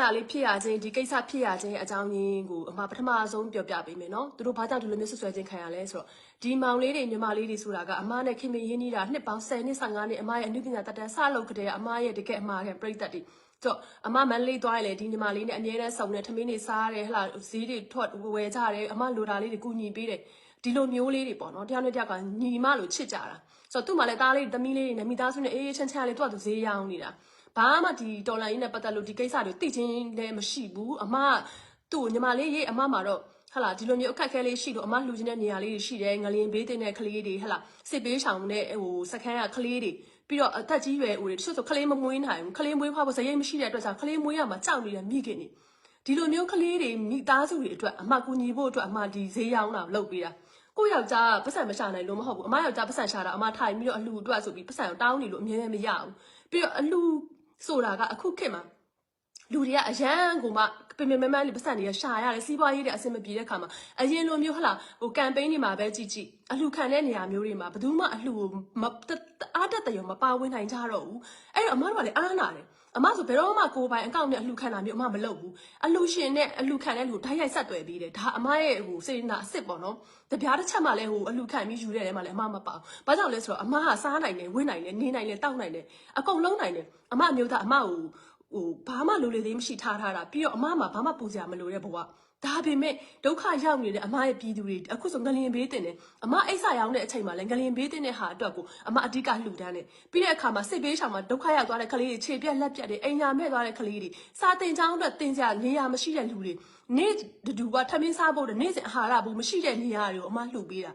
နာလေးဖြစ်ရခြင်းဒီကိစ္စဖြစ်ရခြင်းအကြောင်းရင်းကိုအမပထမဆုံးပြောပြပေးမယ်နော်သူတို့ဘာကြောင့်ဒီလိုမျိုးဆွဆွဲခြင်းခံရလဲဆိုတော့ဒီမောင်လေးတွေညီမလေးတွေဆိုတာကအမနဲ့ခင်မင်းရင်းနေတာနှစ်ပေါင်း10နှစ်15နှစ်အမရဲ့အနုပညာတက်တန်းစလုပ်ကြတဲ့အမရဲ့တကယ်အမရဲ့ပြိတ္တတွေတော့အမမန်လေးသွားရလေဒီညီမလေးနဲ့အမြဲတမ်းစုံနေထမင်းတွေစားရတယ်ဟလာဈေးတွေထွက်ဝယ်ကြတယ်အမလိုတာလေးတွေကူညီပေးတယ်ဒီလိုမျိုးလေးတွေပေါ့နော်တရားနဲ့တရားကညီမလိုချစ်ကြတာဆိုတော့သူ့မှာလည်းသားလေးသမီးလေးတွေနဲ့မိသားစုနဲ့အေးအေးချမ်းချမ်းလေးသူ့အတူဈေးရောင်းနေတာ ဘာမှဒီတော်လိုင်းနဲ့ပတ်သက်လို့ဒီကိစ္စတွေသိချင်းလည်းမရှိဘူးအမကသူ့ကိုညီမလေးရေးအမမှာတော့ဟလာဒီလိုမျိုးအခက်အခဲလေးရှိတော့အမလှူချင်တဲ့နေရာလေးတွေရှိတယ်ငလျင်ဘေးတင်တဲ့ကလေးတွေဟလာစစ်ပေးဆောင်တဲ့ဟိုစခန်းကကလေးတွေပြီးတော့အသက်ကြီးရွယ်ဦးတွေတချို့ဆိုကလေးမမွေးနိုင်ဘူးကလေးမွေးဖွားဖို့စရိတ်မရှိတဲ့အတွက်ကြောင့်ကလေးမွေးရမှာကြောက်နေတဲ့မိခင်တွေဒီလိုမျိုးကလေးတွေမိသားစုတွေအတွက်အမကူညီဖို့အတွက်အမဒီဈေးရောင်းတာလုပ်ပေးတာကိုယောက်ျားပတ်စံမရှာနိုင်လို့မဟုတ်ဘူးအမယောက်ျားပတ်စံရှာတာအမထိုင်ပြီးတော့အလှအတွက်ဆိုပြီးပတ်စံတောင်းနေလို့အမြဲတမ်းမရဘူးပြီးတော့အလှ ဆိုတာကအခုခေတ်မှာလူတွေကအရန်ကိုမှပင်ပင်မမန်းလေးပတ်စံတွေကရှာရတယ်စီးပွားရေးတွေအဆင်မပြေတဲ့ခါမှာအရင်လိုမျိုးဟလာဟိုကမ်ပိန်းတွေမှာပဲကြည့်ကြည့်အလှခံတဲ့နေရာမျိုးတွေမှာဘယ်သူမှအလှကိုမအားတက်တယ်ရောမပါဝင်နိုင်ကြတော့ဘူးအဲ့တော့အမတို့ကလည်းအားနာတယ် အမဆိုဘယ်တော့မှကိုယ်ပိုင်အကောင့်နဲ့အလှခံတာမျိုးအမမလုပ်ဘူးအလှရှင်နဲ့အလှခံတဲ့လူဓာတ်ရိုက်ဆက်သွယ်ပြီးတယ်ဒါအမရဲ့ဟိုစေနာအစ်စ်ပေါ့နော်တပြားတစ်ချက်မှလည်းဟိုအလှခံပြီးယူတဲ့ထဲမှာလည်းအမမပါဘူးဘာကြောင့်လဲဆိုတော့အမကစားနိုင်တယ်ဝင်းနိုင်တယ်နေနိုင်တယ်တောက်နိုင်တယ်အကုန်လုံးနိုင်တယ်အမအမျိုးသားအမကိုဟိုဘာမှလိုလေသေးမရှိထားထားတာပြီးတော့အမမှာဘာမှပူစရာမလိုတဲ့ဘဝ ဒါပေမဲ့ဒုက္ခရောက်နေတဲ့အမရဲ့ပြည်သူတွေအခုဆိုငလျင်ဘေးတင်တယ်အမအိဆာရောက်တဲ့အချိန်မှာလည်းငလျင်ဘေးတင်တဲ့ဟာအတွက်ကိုအမအဓိကလှူဒန်းတယ်ပြီးတဲ့အခါမှာစစ်ဘေးရှောင်မှာဒုက္ခရောက်သွားတဲ့ကလေးတွေခြေပြက်လက်ပြက်တွေအိမ်ညာမဲ့သွားတဲ့ကလေးတွေစာတင်ချောင်းအတွက်တင်ကြနေရာမရှိတဲ့လူတွေနေ့တူကထမင်းစားဖို့တဲ့နေ့စဉ်အာဟာရဘူးမရှိတဲ့နေရာတွေကိုအမလှူပေးတာ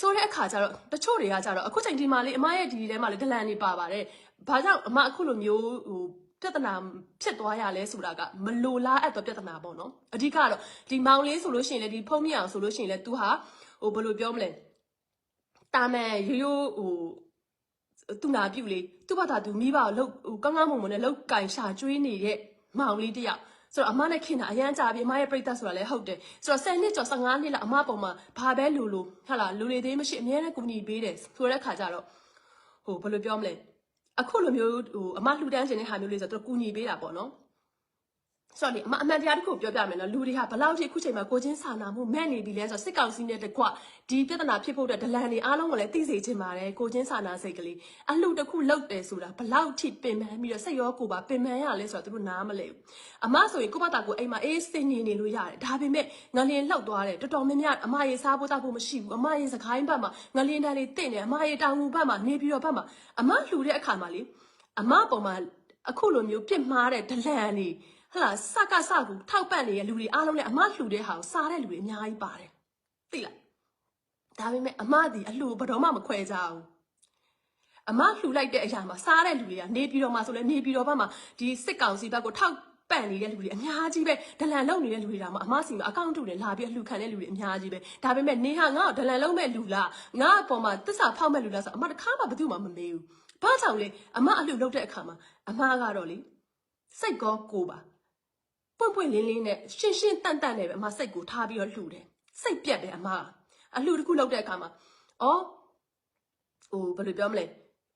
ဆိုတဲ့အခါကျတော့တချို့တွေကကျတော့အခုချိန်ဒီမှာလေအမရဲ့ဒီထဲမှာလေဒလန်နေပါပါတယ်။ဘာကြောင့်အမအခုလိုမျိုးဟို ပြဿနာဖြစ်သွားရလဲဆိုတာကမလိုလားအပ်တော့ပြဿနာပေါ့နော်။အဓိကတော့ဒီမောင်လေးဆိုလို့ရှိရင်လေဒီဖုံးမြအောင်ဆိုလို့ရှိရင်လေ तू ဟာဟိုဘယ်လိုပြောမလဲ။တာမန်ရိုးရိုးဟိုသူနာပြုတ်လေသူ့ဘာသာသူမိဘကိုလှုပ်ဟိုကောင်းကောင်းမွန်မွန်နဲ့လှုပ်ကင်ရှာကျွေးနေတဲ့မောင်လေးတယောက်ဆိုတော့အမနဲ့ခင်တာအရန်ကြာပြီအမရဲ့ပြိတ္တဆိုတာလည်းဟုတ်တယ်ဆိုတော့10နှစ်ကျော်15နှစ်လောက်အမပုံမှာဘာပဲလူလူဟာလာလူလေသေးမရှိအများနဲ့ကူညီပေးတယ်ဆိုတဲ့ခါကျတော့ဟိုဘယ်လိုပြောမလဲ အခုလိုမျိုးဟိုအမလှူဒန်းခြင်းတဲ့ဟာမျိုးလေးဆိုတော့သူကူညီပေးတာပေါ့နော် ဆိုတော့လေအမအမှန်တရားတစ်ခုပြောပြမယ်နော်လူတွေကဘလောက်ထိအခုချိန်မှာကိုချင်းစာနာမှုမဲ့နေပြီလဲဆိုတော့စစ်ကောင်စီနဲ့တကွဒီပြဿနာဖြစ်ဖို့အတွက်ဒလန်တွေအားလုံးကလည်းသိစေချင်ပါတယ်ကိုချင်းစာနာစိတ်ကလေးအလှတစ်ခုလောက်တယ်ဆိုတာဘလောက်ထိပင်ပန်းပြီးတော့စိတ်ရောကိုယ်ပါပင်ပန်းရလဲဆိုတော့သူတို့နားမလဲဘူးအမဆိုရင်ကိုယ့်ဘာသာကိုအိမ်မှာအေးစင်နေနေလို့ရတယ်ဒါပေမဲ့ငလျင်လှောက်သွားတယ်တော်တော်များများအမရေစားဖို့တောက်ဖို့မရှိဘူးအမရေစကိုင်းဘက်မှာငလျင်တန်းလေးတင့်တယ်အမရေတောင်ငူဘက်မှာနေပြီးတော့ဘက်မှာအမလှူတဲ့အခါမှာလေအမပုံမှာအခုလိုမျိုးပြစ်မှားတဲ့ဒလန်တွေ ဟလာစကစကူထောက်ပံ့နေတဲ့လူတွေအားလုံးလည်းအမလှူတဲ့ဟာကိုစားတဲ့လူတွေအများကြီးပါတယ်သိလားဒါပေမဲ့အမဒီအလှူဘယ်တော့မှမခွဲကြဘူးအမလှူလိုက်တဲ့အရာမှာစားတဲ့လူတွေကနေပြည်တော်မှာဆိုလဲနေပြည်တော်ဘက်မှာဒီစစ်ကောင်စီဘက်ကိုထောက်ပန့်နေတဲ့လူတွေအများကြီးပဲဒလန်လုံနေတဲ့လူတွေဒါမှအမစီမှာအကောင့်တူတွေလာပြီးအလှူခံတဲ့လူတွေအများကြီးပဲဒါပေမဲ့နေဟာငါ့ကိုဒလန်လုံမဲ့လူလားငါ့အပေါ်မှာတစ္ဆာဖောက်မဲ့လူလားဆိုအမတခါမှဘယ်သူမှမမေးဘူးဘာကြောင့်လဲအမအလှူလုပ်တဲ့အခါမှာအမကတော့လေစိတ်ကောကိုပါ ပွင့်ပွင့်လင်းလင်းနဲ့ရှင်းရှင်းတန့်တန့်နဲ့ပဲအမစိတ်ကိုထားပြီးတော့လှူတယ်စိတ်ပြက်တယ်အမအလှူတစ်ခုလုပ်တဲ့အခါမှာအော်ဟိုဘယ်လိုပြောမလဲ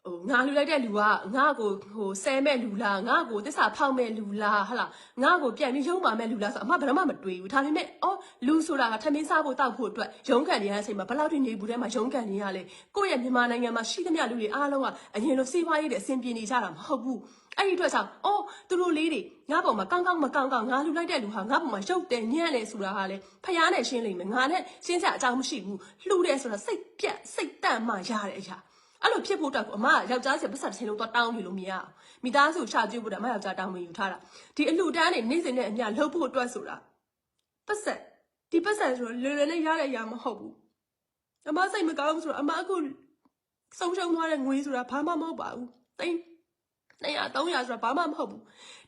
ဟိုငါလူလိုက်တဲ့လူကငါ့ကိုဟိုဆဲမဲ့လူလားငါ့ကိုတစ္ဆာဖောက်မဲ့လူလားဟလာငါ့ကိုပြန်ပြီးရုံးပါမဲ့လူလားဆိုအမဘယ်တော့မှမတွေးဘူးဒါပေမဲ့အော်လူဆိုတာကထမင်းစားဖို့တောက်ဖို့အတွက်ရုံးကန်နေရတဲ့အချိန်မှာဘယ်လောက်ထိနေဘူးထဲမှာရုံးကန်နေရလဲကိုယ့်ရဲ့မြန်မာနိုင်ငံမှာရှိသမျှလူတွေအားလုံးကအရင်လိုစီးပွားရေးတွေအဆင်ပြေနေကြတာမဟုတ်ဘူးအဲ့ဒီအတွက်ကြောင့်အော်သူတို့လေးတွေငါ့ပေါ်မှာကောင်းကောင်းမကောင်းကောင်းငါလူလိုက်တဲ့လူဟာငါ့ပေါ်မှာရုပ်တယ်ညံ့တယ်ဆိုတာဟာလေဖျားနဲ့ရှင်းလိမ့်မယ်ငါနဲ့ရှင်းစရာအကြောင်းမရှိဘူးလှူတယ်ဆိုတာစိတ်ပြက်စိတ်တန့်မှရတဲ့အရာ အဲ့လိုဖြစ်ဖို့အတွက်ကိုအမကယောက်ျားစီပတ်စံတစ်ချိန်လုံးတော့တောင်းနေလို့မရအောင်မိသားစုချကြည့်ဖို့တဲ့အမယောက်ျားတောင်းဝင်ယူထားတာဒီအလှတန်းနေနေ့စဉ်နဲ့အမျှလှုပ်ဖို့အတွက်ဆိုတာပတ်စံဒီပတ်စံဆိုတော့လွယ်လွယ်နဲ့ရတဲ့အရာမဟုတ်ဘူးအမစိတ်မကောင်းဘူးဆိုတော့အမအခုဆုံးရှုံးသွားတဲ့ငွေဆိုတာဘာမှမဟုတ်ပါဘူးတိတ်200 300ဆိုတာဘာမှမဟုတ်ဘူး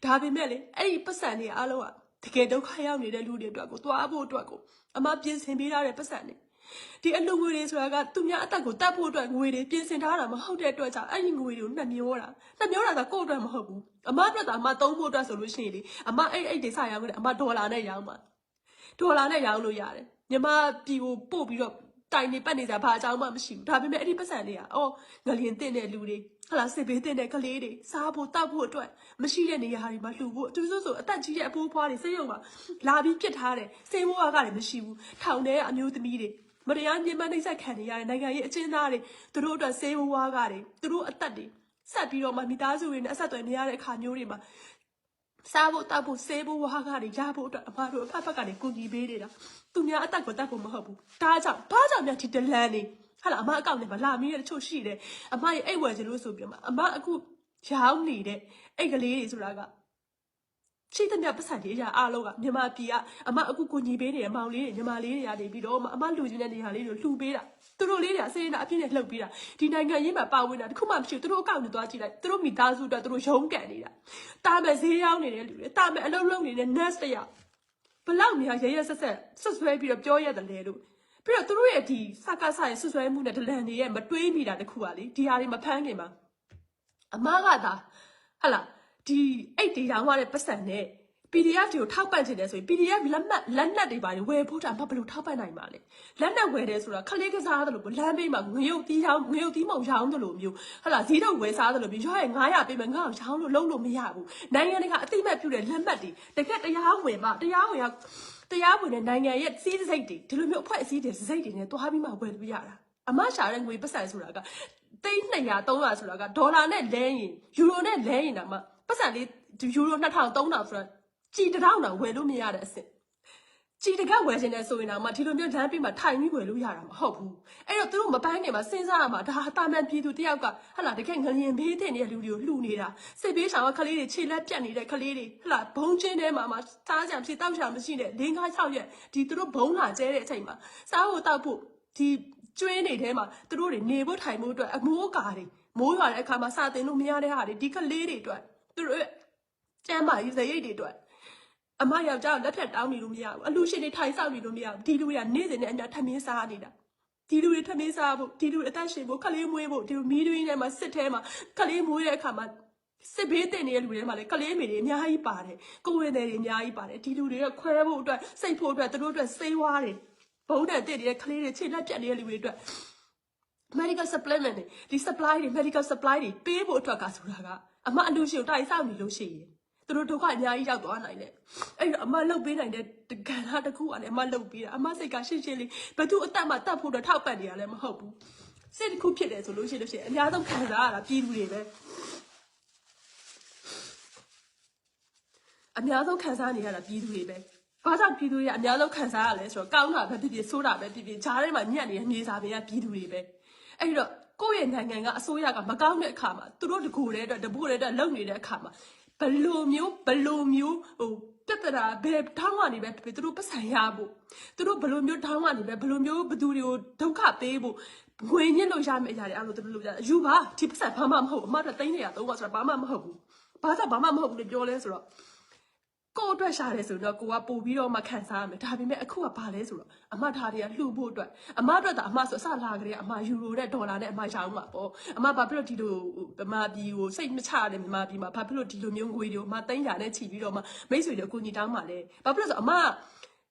ဒါပေမဲ့လေအဲ့ဒီပတ်စံတွေအားလုံးကတကယ်ဒုက္ခရောက်နေတဲ့လူတွေအတွက်ကိုသွားဖို့အတွက်ကိုအမပြင်ဆင်ပေးထားတဲ့ပတ်စံတွေ ဒီအလူငွေတွေဆိုတာကသူများအသက်ကိုတတ်ဖို့အတွက်ငွေတွေပြင်ဆင်ထားတာမဟုတ်တဲ့အတွက်ကြောင့်အဲ့ဒီငွေတွေကိုနှမျောတာနှမျောတာကကိုယ့်အတွက်မဟုတ်ဘူးအမအတွက်သာအမသုံးဖို့အတွက်ဆိုလို့ရှိရင်လေအမအဲ့အဲ့ဒီစရောင်းတယ်အမဒေါ်လာနဲ့ရောင်းပါဒေါ်လာနဲ့ရောင်းလို့ရတယ်ညီမပြည်ကိုပို့ပြီးတော့တိုင်နေပတ်နေကြဘာအကြောင်းမှမရှိဘူးဒါပေမဲ့အဲ့ဒီပတ်စံတွေကအော်ငလျင်တင်တဲ့လူတွေဟလာစစ်ဘေးတင်တဲ့ကလေးတွေစားဖို့တောက်ဖို့အတွက်မရှိတဲ့နေရာတွေမှာလှူဖို့သူဆိုဆိုအသက်ကြီးတဲ့အဖိုးဖွားတွေစိတ်ယုံမှာလာပြီးပြစ်ထားတယ်စေဘိုးကလည်းမရှိဘူးထောင်ထဲကအမျိုးသမီးတွေ မတရားညှဉ်းပန်းနှိပ်စက်ခံနေရတဲ့နိုင်ငံရေးအကျဉ်းသားတွေသူတို့အတွက်စေဘိုးဝါးကတွေသူတို့အသက်တွေဆက်ပြီးတော့မှမိသားစုတွေနဲ့အဆက်အသွယ်နေရတဲ့အခါမျိုးတွေမှာစားဖို့တောက်ဖို့ဆေးဖို့ဝါးကားတွေရဖို့အတွက်အမတို့အဖက်ဖက်ကနေကူညီပေးနေတာသူများအသက်ကိုတတ်ဖို့မဟုတ်ဘူးဒါကြောင့်ဘာကြောင့်များဒီဒလန်နေဟာလာအမအကောင့်နဲ့မလာမီးတဲ့တချို့ရှိတယ်အမရဲ့အိတ်ဝယ်ချင်လို့ဆိုပြီးတော့မှအမအခုရောင်းနေတဲ့အိတ်ကလေးတွေဆိုတာက ရှိတဲ့မြတ်ပတ်စံလေးအရာအားလုံးကမြန်မာပြည်ကအမအခုကူညီပေးနေတဲ့မောင်လေးတွေညီမလေးတွေကနေပြီးတော့မှအမလူချင်းတဲ့နေရာလေးတွေလှူပေးတာသူတို့လေးတွေကစေနာအပြည့်နဲ့လှုပ်ပေးတာဒီနိုင်ငံရေးမှာပါဝင်တာတခုမှမရှိဘူးသူတို့အကောင့်နဲ့သွားကြည့်လိုက်သူတို့မိသားစုအတွက်သူတို့ရုံးကန်နေတာတာမဲ့ဈေးရောက်နေတဲ့လူတွေတာမဲ့အလုံးလုံးနေတဲ့ nurse တယောက်ဘလောက်များရရဆက်ဆက်ဆက်ဆွဲပြီးတော့ပြောရတယ်လေလို့ပြီးတော့သူတို့ရဲ့ဒီစကားဆိုင်ဆွဆွဲမှုနဲ့ဒလန်တွေရဲ့မတွေးမိတာတခုကလေဒီဟာတွေမဖမ်းခင်မှာအမကသာဟလာ ဒီအိတ်တီတောင်းရတဲ့ပတ်စံနဲ့ PDF တွေကိုထောက်ပံ့ချင်တယ်ဆိုရင် PDF လက်မှတ်လက်နက်တွေပါနေဝယ်ဖို့တာမဘယ်လိုထောက်ပံ့နိုင်ပါလဲလက်နက်ဝယ်တယ်ဆိုတာခလေးကစားတယ်လို့လမ်းဘေးမှာငရုတ်တီးရောင်းငရုတ်တီးမောင်ရောင်းတယ်လို့မျိုးဟလာဈေးတော့ဝယ်စားတယ်လို့မျိုးရွာရဲ့900ပေးမယ်ငါ့ကိုရောင်းလို့လုံးလို့မရဘူးနိုင်ငံတကာအသိမဲ့ပြုတဲ့လက်မှတ်တွေတကက်တရားဝင်ပါတရားဝင်ရတရားဝင်တဲ့နိုင်ငံရဲ့စီးစိတ်တွေဒီလိုမျိုးအဖွဲ့အစည်းတွေစိတ်တွေနဲ့တွားပြီးမှဝယ်လို့ရတာအမရှာတဲ့ငွေပတ်စံဆိုတာကသိန်း200 300ဆိုတာကဒေါ်လာနဲ့လဲရင်ယူရိုနဲ့လဲရင်တော့မှ ပတ်စံလေးယူရို2000 3000ဆိုတာကြည်တစ်ထောင်တော့ဝယ်လို့မရတဲ့အစ်စ်ကြည်တကက်ဝယ်ခြင်းနဲ့ဆိုရင်တော့မှဒီလိုမျိုးလမ်းပြီးမှထိုင်ပြီးဝယ်လို့ရတာမဟုတ်ဘူးအဲ့တော့သူတို့မပန်းခင်မှာစဉ်းစားရမှာဒါဟာတာမန်ပြည်သူတယောက်ကဟလာတကယ်ငလျင်ဘေးတဲ့နေတဲ့လူတွေကိုလှူနေတာစစ်ဘေးဆောင်ကကလေးတွေခြေလက်ပြတ်နေတဲ့ကလေးတွေဟလာဘုံချင်းထဲမှာမှစားကြံဖြစ်တောက်ချာမရှိတဲ့၄၅6ရက်ဒီသူတို့ဘုံလာကျဲတဲ့အချိန်မှာစားဖို့တောက်ဖို့ဒီကျွင်းနေထဲမှာသူတို့တွေနေဖို့ထိုင်ဖို့အတွက်အမိုးအကာတွေမိုးရွာတဲ့အခါမှာစာတင်လို့မရတဲ့ဟာတွေဒီကလေးတွေအတွက် သူတို့ရဲ့ကျမ်းမာရေးစရိတ်တွေအတွက်အမယောက်ျားကိုလက်ဖြတ်တောင်းနေလို့မရဘူးအလူရှင်တွေထိုင်ဆောက်နေလို့မရဘူးဒီလူတွေကနေ့စဉ်နဲ့အများထမင်းစားနေတာဒီလူတွေထမင်းစားဖို့ဒီလူတွေအသက်ရှင်ဖို့ခလေးမွေးဖို့ဒီလိုမီးတွင်းထဲမှာစစ်ထဲမှာခလေးမွေးတဲ့အခါမှာစစ်ဘေးတင်နေတဲ့လူတွေထဲမှာလည်းကလေးမေတွေအများကြီးပါတယ်ကိုယ်ဝင်တွေအများကြီးပါတယ်ဒီလူတွေကခွဲဖို့အတွက်စိတ်ဖို့အတွက်သူတို့အတွက်စေးဝါးတယ်ဘုံနဲ့တည့်နေတဲ့ကလေးတွေခြေလက်ပြတ်နေတဲ့လူတွေအတွက် medical supplement တွေဒီ supply တွေ medical supply တွေပေးဖို့အတွက်ကဆိုတာကအမအလူရှင်ကိုတိုင်ဆောက်နေလို့ရှိရင်သူတို့ဒုက္ခအများကြီးရောက်သွားနိုင်တယ်အဲ့တော့အမလှုပ်ပေးနိုင်တဲ့ကဏ္ဍတစ်ခုကလည်းအမလှုပ်ပေးတာအမစိတ်ကရှင်းရှင်းလေးဘသူအသက်မှတတ်ဖို့တော့ထောက်ပံ့နေရလည်းမဟုတ်ဘူးစိတ်တစ်ခုဖြစ်တယ်ဆိုလို့ရှိလို့ရှိရင်အများဆုံးခံစားရတာပြည်သူတွေပဲအများဆုံးခံစားနေရတာပြည်သူတွေပဲဘာကြောင့်ပြည်သူတွေကအများဆုံးခံစားရလဲဆိုတော့ကောင်းတာပဲဖြစ်ဖြစ်ဆိုးတာပဲဖြစ်ဖြစ်ဂျားထဲမှာညက်နေတဲ့မြေစာပင်ကပြည်သူတွေပဲ အဲ့တော့ကိုယ့်ရဲ့နိုင်ငံကအစိုးရကမကောင်းတဲ့အခါမှာသူတို့တကူတဲ့အတွက်တပိုးတဲ့အတွက်လုံနေတဲ့အခါမှာဘလိုမျိုးဘလိုမျိုးဟိုပြဿနာဘယ်ထောင်းကနေပဲဖြစ်ဖြစ်သူတို့ပတ်စံရဖို့သူတို့ဘလိုမျိုးထောင်းကနေပဲဘလိုမျိုးဘသူတွေကိုဒုက္ခပေးဖို့ငွေညစ်လို့ရမယ့်အရာတွေအဲ့လိုသူတို့လုပ်ကြတယ်ယူပါဒီပတ်စံဘာမှမဟုတ်ဘူးအမတို့သိန်းနေရသုံးပါဆိုတာဘာမှမဟုတ်ဘူးဘာသာဘာမှမဟုတ်ဘူးလို့ပြောလဲဆိုတော့ ကိုယ့်အတွက်ရှာတယ်ဆိုတော့ကိုကပို့ပြီးတော့မှခံစားရမယ်ဒါပေမဲ့အခုကဘာလဲဆိုတော့အမထားတွေကလှူဖို့အတွက်အမအတွက်ဒါအမဆိုအစလာကြတဲ့အမယူရိုနဲ့ဒေါ်လာနဲ့အမရောင်းမှာပေါ့အမဘာဖြစ်လို့ဒီလိုဗမာပြည်ကိုစိတ်မချရတဲ့ဗမာပြည်မှာဘာဖြစ်လို့ဒီလိုမျိုးငွေတွေကိုအမသိန်းရာနဲ့ချီပြီးတော့မှမိတ်ဆွေတွေအကူညီတောင်းပါလဲဘာဖြစ်လို့ဆိုတော့အမ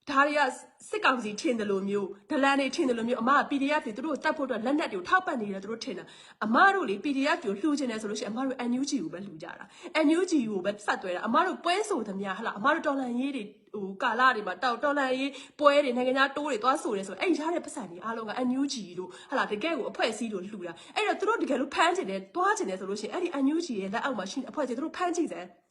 ဒါတွေကစစ်ကောင်စီထင်တယ်လို့မျိုးဒလန်တွေထင်တယ်လို့မျိုးအမက PDF တွေသူတို့တတ်ဖို့အတွက်လက်နက်တွေကိုထောက်ပံ့နေတယ်သူတို့ထင်တာအမတို့လေ PDF တွေကိုလှူချင်တယ်ဆိုလို့ရှိရင်အမတို့ NUG ကိုပဲလှူကြတာ NUG ကိုပဲဆက်သွဲတာအမတို့ပွဲဆိုသမျှဟလာအမတို့တော်လန်ရေးတွေဟိုကာလာတွေမှာတောက်တော်လန်ရေးပွဲတွေနိုင်ငံခြားတိုးတွေသွားဆိုတယ်ဆိုအဲ့ရတဲ့ပတ်စံတွေအားလုံးက NUG တို့ဟလာတကယ်ကိုအဖွဲ့အစည်းတို့လှူတာအဲ့တော့သူတို့တကယ်လို့ဖမ်းချင်တယ်တွားချင်တယ်ဆိုလို့ရှိရင်အဲ့ဒီ NUG ရဲ့လက်အောက်မှာရှိတဲ့အဖွဲ့အစည်းသူတို့ဖမ်းကြည့်တယ်သူ